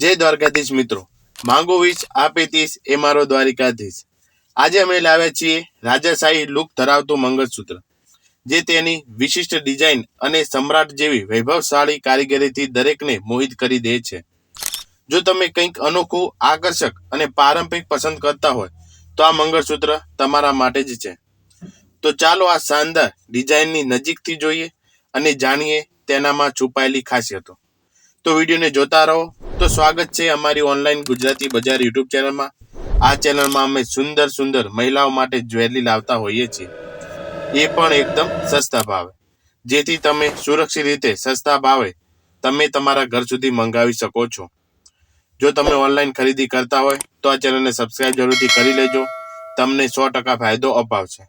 જય દ્વારકાધીશ મિત્રો. માંગો વીસ આપે ત્રીસ એ મારો દ્વારિકાધીશ. આજે અમે લાવ્યા છીએ રાજાશાહી લુક ધરાવતું મંગળસૂત્ર, જે તેની વિશિષ્ટ ડિઝાઇન અને સમ્રાટ જેવી વૈભવશાળી કારીગરીથી દરેકને મોહિત કરી દે છે. જો તમે કંઈક અનોખું, આકર્ષક અને પારંપરિક પસંદ કરતા હોય, તો આ મંગળસૂત્ર તમારા માટે જ છે. તો ચાલો આ શાનદાર ડિઝાઇનની નજીકથી જોઈએ અને જાણીએ તેનામાં છુપાયેલી ખાસિયતો. તો વિડીયોને જોતા રહો. તો સ્વાગત છે અમારી ઓનલાઈન ગુજરાતી બજાર યુટ્યુબ ચેનલમાં. આ ચેનલમાં અમે સુંદર સુંદર મહિલાઓ માટે જ્વેલરી લાવતા હોઈએ છીએ. એ પણ એકદમ સસ્તા ભાવે. જેથી તમે સુરક્ષિત રીતે સસ્તા ભાવે તમે તમારા ઘર સુધી મંગાવી શકો છો. જો તમે ઓનલાઈન ખરીદી કરતા હોય, તો આ ચેનલને સબસ્ક્રાઇબ જરૂરથી કરી લેજો. તમને સો ટકા ફાયદો અપાવશે.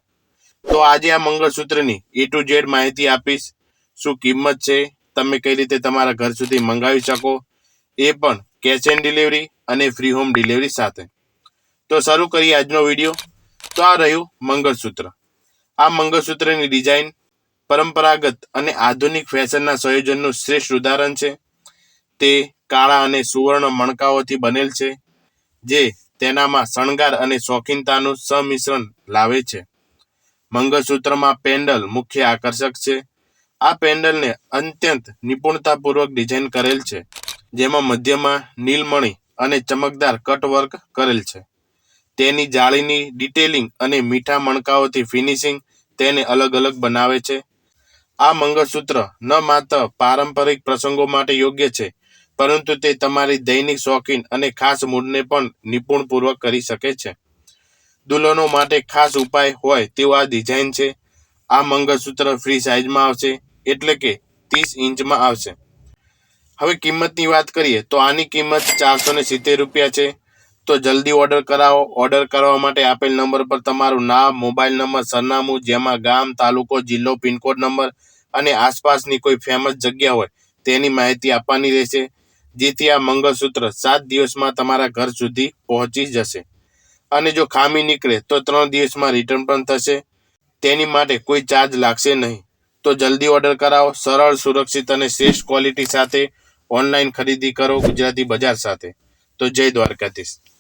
તો આજે આ મંગળસૂત્રની એ ટુ ઝેડ માહિતી આપીશ. શું કિંમત છે? તમે કઈ રીતે તમારા ઘર સુધી મંગાવી શકો? એ પણ કેશ એન્ડ ડિલિવરી અને ફ્રી હોમ ડિલિવરી સાથે. તો શરૂ કરીએ આજનો વીડિયો તો આ રહ્યું મંગળસૂત્ર. આ મંગળસૂત્રની ડિઝાઇન પરંપરાગત અને આધુનિક ફેશનના સંયોજનનું શ્રેષ્ઠ ઉદાહરણ છે. તે કાળા અને સુવર્ણ મણકાઓથી બનેલ છે, જે તેનામાં શણગાર અને શોખીનતાનું સંમિશ્રણ લાવે છે. મંગળસૂત્રમાં પેન્ડલ મુખ્ય આકર્ષક છે. આ પેન્ડલને અત્યંત નિપુણતાપૂર્વક ડિઝાઇન કરેલ છે. જેમાં મધ્યમાં નીલમણી અને ચમકદાર કટવર્ક કરેલ છે. તેની જાળીની ડિટેલિંગ અને મીઠા મણકાઓથી ફિનિશિંગ તેને અલગ અલગ બનાવે છે. આ મંગળસૂત્ર ન માત્ર પારંપરિક પ્રસંગો માટે યોગ્ય છે, પરંતુ તે તમારી દૈનિક શોખીન અને ખાસ મૂડને પણ નિપુણપૂર્વક કરી શકે છે. દુલ્હનો માટે ખાસ ઉપાય હોય તેવો આ ડિઝાઇન છે. આ મંગળસૂત્ર ફ્રી સાઇઝમાં આવશે, એટલે કે ત્રીસ ઇંચમાં આવશે. હવે કિંમતની વાત કરીએ, તો આની કિંમત ચારસો ને સિત્તેર રૂપિયા છે. તો જલ્દી ઓર્ડર કરાવો. ઓર્ડર કરવા માટે આપેલ નંબર પર તમારું નામ મોબાઈલ નંબર સરનામું, જેમાં ગામ, તાલુકો, જિલ્લો, પિનકોડ નંબર અને આસપાસની કોઈ ફેમસ જગ્યા હોય, તેની માહિતી આપવાની રહેશે. જેથી આ મંગળસૂત્ર સાત દિવસમાં તમારા ઘર સુધી પહોંચી જશે. અને જો ખામી નીકળે, તો ત્રણ દિવસમાં રિટર્ન પણ થશે. તેની માટે કોઈ ચાર્જ લાગશે નહીં. તો જલ્દી ઓર્ડર કરાવો. સરળ, સુરક્ષિત અને શ્રેષ્ઠ ક્વોલિટી સાથે ઓનલાઈન ખરીદી કરો ગુજરાતી બજાર સાથે. તો જય દ્વારકાધીશ.